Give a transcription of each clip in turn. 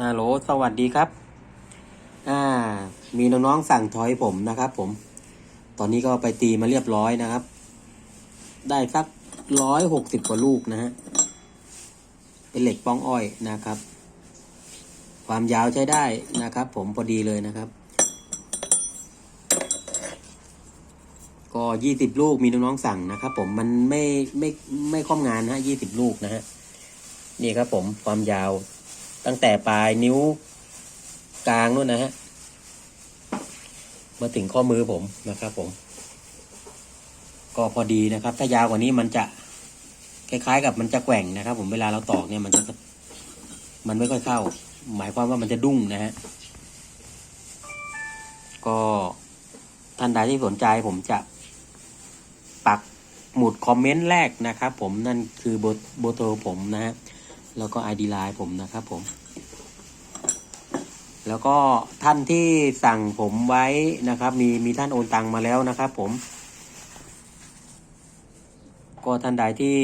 ฮัลโหลสวัสดีครับ อ่า มีน้องๆสั่งทอยผมนะครับ ผม ตอนนี้ก็ไปตีมาเรียบร้อยนะครับ ได้สักร้อยหกสิบกว่าลูกนะฮะ เป็นเหล็กป้องอ้อยนะครับ ความยาวใช้ได้นะครับ ผมพอดีเลยนะครับ ก็ยี่สิบลูกมีน้องๆสั่งนะครับ ผมมันไม่ไม่ไม่ค่อมงานนะฮะยี่สิบลูกนะฮะ นี่ครับผมความยาว ตั้งแต่ปลายนิ้วกลางนู่นนะฮะ มาถึงข้อมือผมนะครับ ผม ก็พอดีนะครับ ถ้ายาวกว่านี้มันจะคล้ายๆ กับมันจะแกว่งนะครับ ผมเวลาเราตอกเนี่ยมันจะมันไม่ค่อยเข้า หมายความว่ามันจะดุ้งนะฮะ ก็ท่านใดที่สนใจผมจะปักหมุดคอมเมนต์แรกนะครับ ผมนั่นคือโบโบโทรผมนะฮะ แล้วก็ ID ไลน์ผมนะครับผม แล้วก็ท่านที่สั่งผมไว้นะครับ มีมีท่านโอนตังมาแล้วนะครับ ผม ก็ท่านใดที่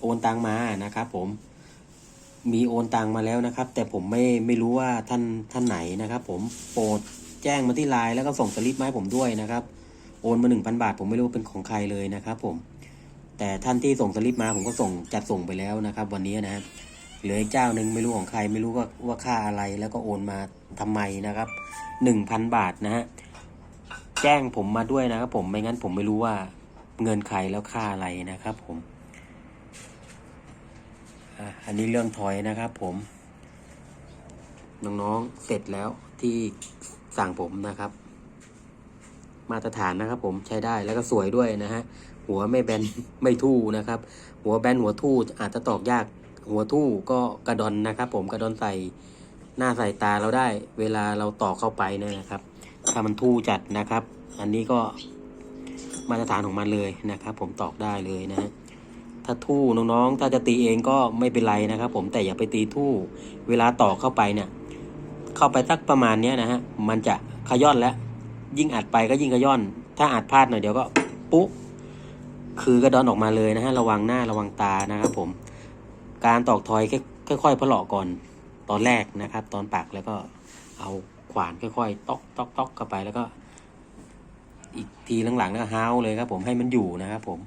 โอนตังมานะครับ ผมมีโอนตังมาแล้วนะครับ แต่ผมไม่ไม่รู้ว่าท่านท่านไหนนะครับ ผมโปรดแจ้งมาที่ไลน์แล้วก็ส่งสลิปมาให้ผมด้วยนะครับ โอนมาหนึ่งพันบาท ผมไม่รู้เป็นของใครเลยนะครับ ผม แต่ท่านที่ส่งสลิปมาผมก็ส่งจัดส่งไปแล้วนะครับ วันนี้นะฮะ เหลืออีกเจ้าหนึ่งไม่รู้ของใครไม่รู้ว่าว่าค่าอะไรแล้วก็โอนมาทำไมนะครับหนึ่งพันบาทนะฮะแจ้งผมมาด้วยนะครับผมไม่งั้นผมไม่รู้ว่าเงินใครแล้วค่าอะไรนะครับ ผมอันนี้เรื่องถอยนะครับ ผมน้องๆเสร็จแล้วที่สั่งผมนะครับ มาตรฐานนะครับ ผมใช้ได้แล้วก็สวยด้วยนะฮะหัวไม่แบนไม่ทู่นะครับ หัวแบนหัวทู่อาจจะตอกยาก หัวทู่ก็กระดอนนะครับ ผมกระดอนใส่หน้าใส่ตาเราได้ เวลาเราต่อเข้าไปเนี่ยนะครับ ถ้ามันทู่จัดนะครับ อันนี้ก็มาตรฐานของมันเลยนะครับ ผมตอกได้เลยนะฮะถ้าทู่น้องๆ ถ้าจะตีเองก็ไม่เป็นไรนะครับ ผมแต่อย่าไปตีทู่ เวลาต่อเข้าไปเนี่ย เข้าไปสักประมาณเนี้ยนะฮะมันจะขย้อนแล้ว ยิ่งอัดไปก็ยิ่งขย้อน ถ้าอัดพลาดหน่อยเดี๋ยวก็ปุ๊คือกระดอนออกมาเลยนะฮะระวังหน้าระวังตานะครับผม การตอกทอยค่อยๆเพลาะก่อนตอนแรกนะครับ ตอนปักแล้วก็เอาขวานค่อยๆตอกตอกตอกเข้าไปแล้วก็ อีกทีหลังๆก็ห้าวเลยครับ ผมให้มันอยู่นะครับ ผม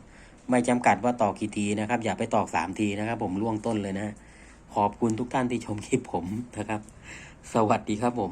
ไม่จำกัดว่าตอกกี่ทีนะครับ อย่าไปตอกสามทีนะครับ ผมล่วงต้นเลยนะขอบคุณทุกท่านที่ชมคลิปผมนะครับ สวัสดีครับผม